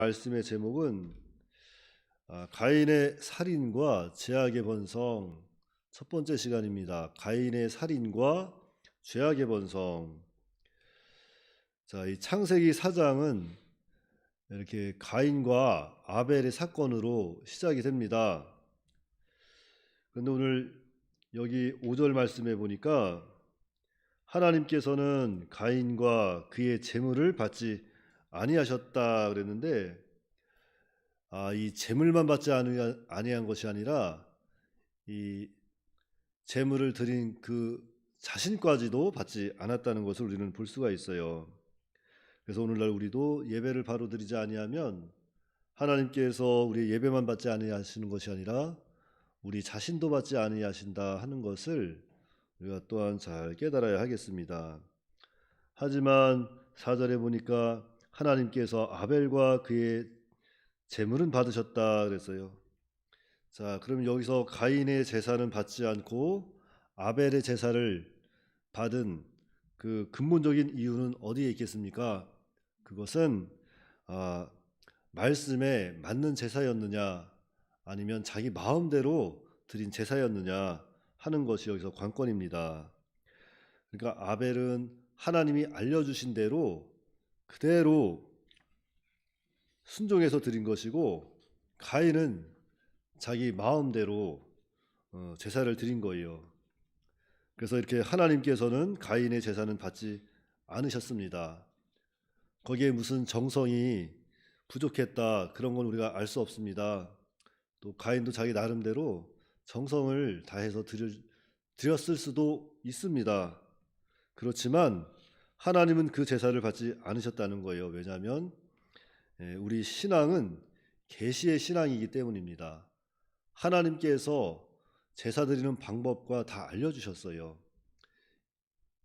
말씀의 제목은 아, 가인의 살인과 죄악의 번성 첫 번째 시간입니다. 가인의 살인과 죄악의 번성. 자, 이 창세기 4장은 이렇게 가인과 아벨의 사건으로 시작이 됩니다. 그런데 오늘 여기 5절 말씀에 보니까 하나님께서는 가인과 그의 재물을 받지 아니하셨다 그랬는데 아, 이 재물만 받지 아니- 아니한 것이 아니라 이 재물을 드린 그 자신까지도 받지 않았다는 것을 우리는 볼 수가 있어요. 그래서 오늘날 우리도 예배를 바로 드리지 아니하면 하나님께서 우리 예배만 받지 아니하시는 것이 아니라 우리 자신도 받지 아니하신다 하는 것을 우리가 또한 잘 깨달아야 하겠습니다. 하지만 사절에 보니까 하나님께서 아벨과 그의 재물은 받으셨다 그랬어요. 자, 그럼 여기서 가인의 제사는 받지 않고 아벨의 제사를 받은 그 근본적인 이유는 어디에 있겠습니까? 그것은 아, 말씀에 맞는 제사였느냐 아니면 자기 마음대로 드린 제사였느냐 하는 것이 여기서 관건입니다. 그러니까 아벨은 하나님이 알려주신 대로 그대로 순종해서 드린 것이고 가인은 자기 마음대로 어, 제사를 드린 거예요. 그래서 이렇게 하나님께서는 가인의 제사는 받지 않으셨습니다. 거기에 무슨 정성이 부족했다 그런 건 우리가 알 수 없습니다. 또 가인도 자기 나름대로 정성을 다해서 드렸을 수도 있습니다. 그렇지만 하나님은 그 제사를 받지 않으셨다는 거예요. 왜냐하면 예, 우리 신앙은 계시의 신앙이기 때문입니다. 하나님께서 제사 드리는 방법과 다 알려주셨어요.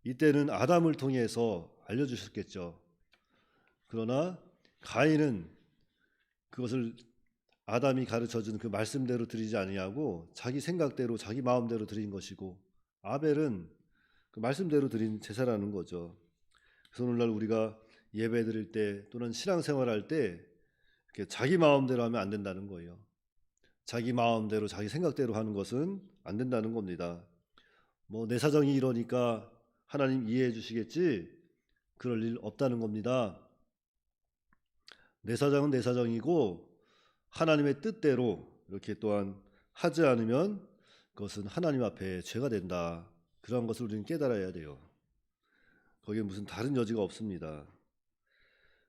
이때는 아담을 통해서 알려주셨겠죠. 그러나 가인은 그것을 아담이 가르쳐준 그 말씀대로 드리지 아니하고 자기 생각대로 자기 마음대로 드린 것이고 아벨은 그 말씀대로 드린 제사라는 거죠. 그래서 오늘날 우리가 예배 드릴 때 또는 신앙생활 할때 자기 마음대로 하면 안 된다는 거예요. 자기 마음대로 자기 생각대로 하는 것은 안 된다는 겁니다. 뭐 내 사정이 이러니까 하나님 이해해 주시겠지 그럴 일 없다는 겁니다. 내 사정은 내 사정이고 하나님의 뜻대로 이렇게 또한 하지 않으면 그것은 하나님 앞에 죄가 된다. 그런 것을 우리는 깨달아야 돼요. 거기에 무슨 다른 여지가 없습니다.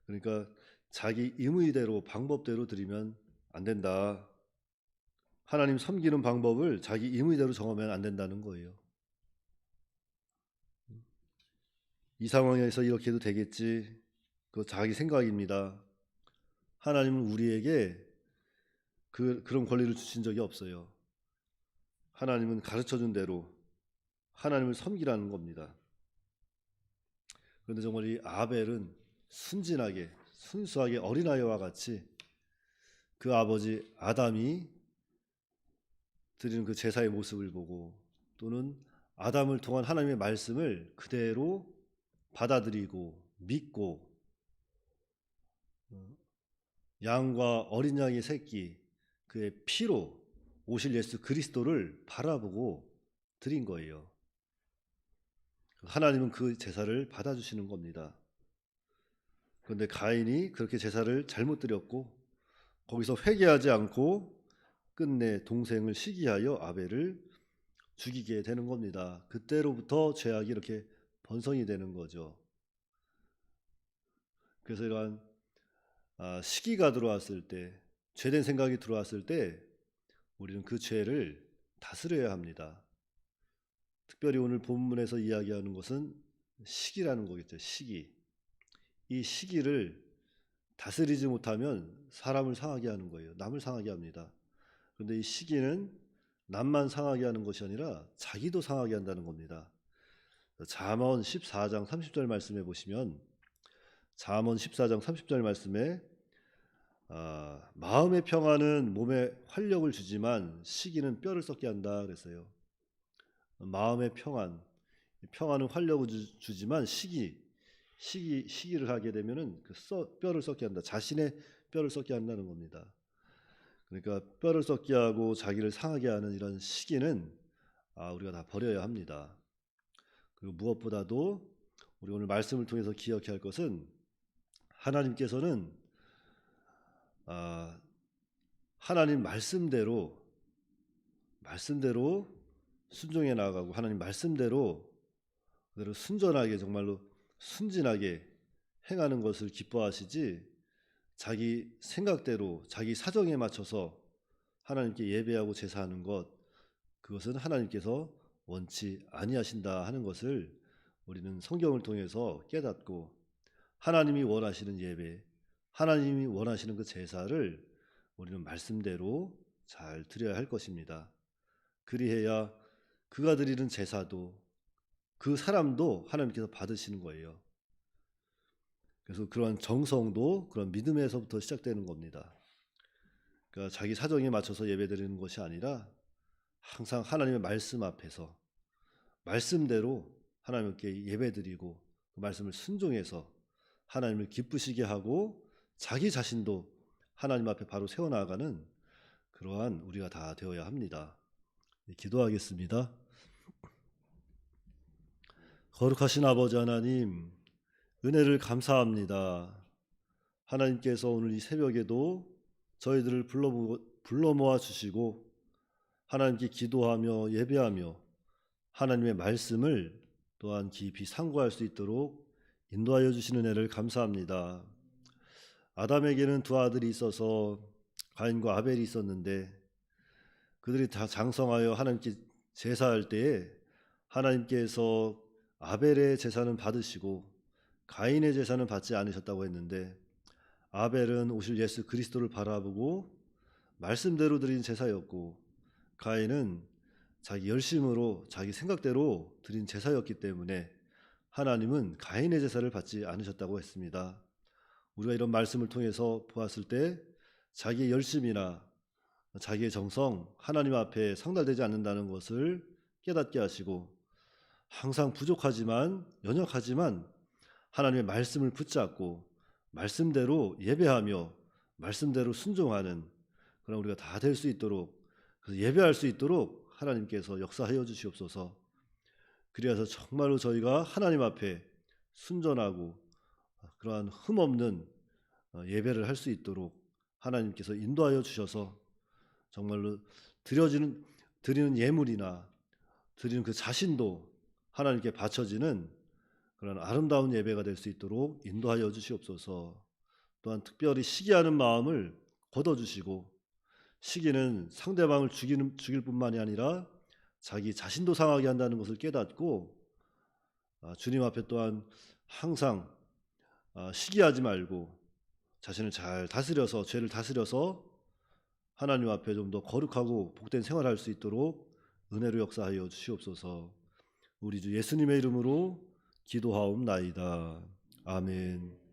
그러니까 자기 임의대로 방법대로 드리면 안 된다. 하나님 섬기는 방법을 자기 임의대로 정하면 안 된다는 거예요. 이 상황에서 이렇게 해도 되겠지. 그거 자기 생각입니다. 하나님은 우리에게 그, 그런 권리를 주신 적이 없어요. 하나님은 가르쳐 준 대로 하나님을 섬기라는 겁니다. 그런데 정말 이 아벨은 순진하게 순수하게 어린아이와 같이 그 아버지 아담이 드리는 그 제사의 모습을 보고 또는 아담을 통한 하나님의 말씀을 그대로 받아들이고 믿고 어, 양과 어린 양의 새끼 그의 피로 오실 예수 그리스도를 바라보고 드린 거예요. 하나님은 그 제사를 받아주시는 겁니다. 그런데 가인이 그렇게 제사를 잘못 드렸고 거기서 회개하지 않고 끝내 동생을 시기하여 아벨을 죽이게 되는 겁니다. 그때로부터 죄악이 이렇게 번성이 되는 거죠. 그래서 이러한 아, 시기가 들어왔을 때, 죄된 생각이 들어왔을 때, 우리는 그 죄를 다스려야 합니다. 특별히 오늘 본문에서 이야기하는 것은 시기라는 거겠죠. 시기. 이 시기를 다스리지 못하면 사람을 상하게 하는 거예요. 남을 상하게 합니다. 그런데 이 시기는 남만 상하게 하는 것이 아니라 자기도 상하게 한다는 겁니다. 잠언 14장 30절 말씀에 보시면 잠언 14장 30절 말씀에 아, 마음의 평안은 몸에 활력을 주지만 시기는 뼈를 썩게 한다 그랬어요. 마음의 평안, 평안은 활력을 주, 주지만 시기, 시기 시기를 하게 되면은 그 써, 뼈를 썩게 한다. 자신의 뼈를 썩게 한다는 겁니다. 그러니까 뼈를 썩게 하고 자기를 상하게 하는 이런 시기는 아, 우리가 다 버려야 합니다. 그리고 무엇보다도 우리 오늘 말씀을 통해서 기억해야 할 것은 하나님께서는 아, 하나님 말씀대로 말씀대로 순종해 나가고 하나님 말씀대로 그대로 순전하게 정말로 순진하게 행하는 것을 기뻐하시지 자기 생각대로 자기 사정에 맞춰서 하나님께 예배하고 제사하는 것 그것은 하나님께서 원치 아니하신다 하는 것을 우리는 성경을 통해서 깨닫고 하나님이 원하시는 예배 하나님이 원하시는 그 제사를 우리는 말씀대로 잘 드려야 할 것입니다. 그리해야 그가 드리는 제사도 그 사람도 하나님께서 받으시는 거예요. 그래서 그러한 정성도 그런 믿음에서부터 시작되는 겁니다. 그러니까 자기 사정에 맞춰서 예배드리는 것이 아니라 항상 하나님의 말씀 앞에서 말씀대로 하나님께 예배드리고 그 말씀을 순종해서 하나님을 기쁘시게 하고 자기 자신도 하나님 앞에 바로 세워 나가는 그러한 우리가 다 되어야 합니다. 네, 기도하겠습니다. 거룩하신 아버지 하나님, 은혜를 감사합니다. 하나님께서 오늘 이 새벽에도 저희들을 불러, 불러 모아 주시고 하나님께 기도하며 예배하며 하나님의 말씀을 또한 깊이 상고할 수 있도록 인도하여 주시는 은혜를 감사합니다. 아담에게는 두 아들이 있어서 가인과 아벨이 있었는데 그들이 다 장성하여 하나님께 제사할 때에 하나님께서 아벨의 제사는 받으시고 가인의 제사는 받지 않으셨다고 했는데 아벨은 오실 예수 그리스도를 바라보고 말씀대로 드린 제사였고 가인은 자기 열심으로 자기 생각대로 드린 제사였기 때문에 하나님은 가인의 제사를 받지 않으셨다고 했습니다. 우리가 이런 말씀을 통해서 보았을 때 자기의 열심이나 자기의 정성 하나님 앞에 상달되지 않는다는 것을 깨닫게 하시고 항상 부족하지만 연약하지만 하나님의 말씀을 붙잡고 말씀대로 예배하며 말씀대로 순종하는 그런 우리가 다 될 수 있도록 그래서 예배할 수 있도록 하나님께서 역사하여 주시옵소서. 그리하여 정말로 저희가 하나님 앞에 순전하고 그러한 흠 없는 예배를 할 수 있도록 하나님께서 인도하여 주셔서 정말로 드려지는 드리는 예물이나 드리는 그 자신도 하나님께 바쳐지는 그런 아름다운 예배가 될 수 있도록 인도하여 주시옵소서. 또한 특별히 시기하는 마음을 걷어 주시고 시기는 상대방을 죽이는 죽일 뿐만이 아니라 자기 자신도 상하게 한다는 것을 깨닫고 아, 주님 앞에 또한 항상 아, 시기하지 말고 자신을 잘 다스려서 죄를 다스려서 하나님 앞에 좀 더 거룩하고 복된 생활할 수 있도록 은혜로 역사하여 주시옵소서. 우리 주 예수님의 이름으로 기도하옵나이다. 아멘.